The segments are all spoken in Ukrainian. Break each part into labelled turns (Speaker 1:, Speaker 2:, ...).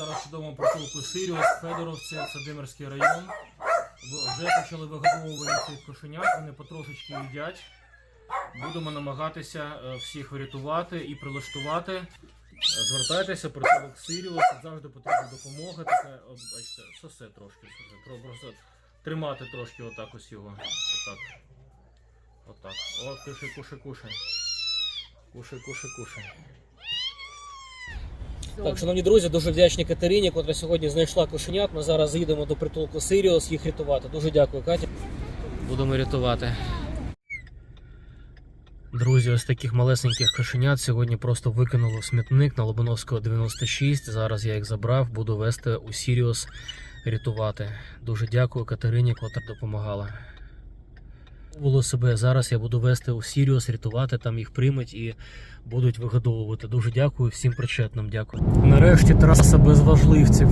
Speaker 1: зараз чудовому притулку Сиріус, Федоровці, це Димирський район. Вже почали вигодовувати кошенят, вони потрошечки їдять. Будемо намагатися е, всіх врятувати і прилаштувати. Е, Звертайтеся, притулок Сиріус, завжди потрібна допомога. Така, от, бачите, сосе трошки. Просто тримати трошки отак ось його. Отак. Отак. О, кушай, кушай, кушай. Кушай, кушай, кушай. Так, шановні друзі, дуже вдячні Катерині, котра сьогодні знайшла кошенят. Ми зараз їдемо до притулку Сиріус їх рятувати. Дуже дякую, Катя. Будемо рятувати. Друзі, ось таких малесеньких кошенят сьогодні просто викинуло в смітник на Лобановського 96. Зараз я їх забрав, буду вести у Сіріус рятувати. Дуже дякую Катерині, котра допомагала. Було себе зараз я буду вести у Сіріус, рятувати, там їх приймуть і будуть вигодовувати. Дуже дякую всім причетним. Дякую. Нарешті траса без важливців.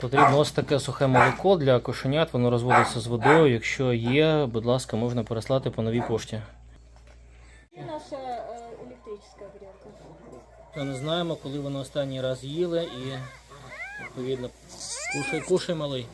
Speaker 1: Потрібно ось таке сухе молоко для кошенят, воно розводиться з водою. Якщо є, будь ласка, можна переслати по новій пошті.
Speaker 2: Це наша е, електрична
Speaker 1: грілка. Не знаємо, коли воно останній раз їли і відповідно кушай, кушай малий.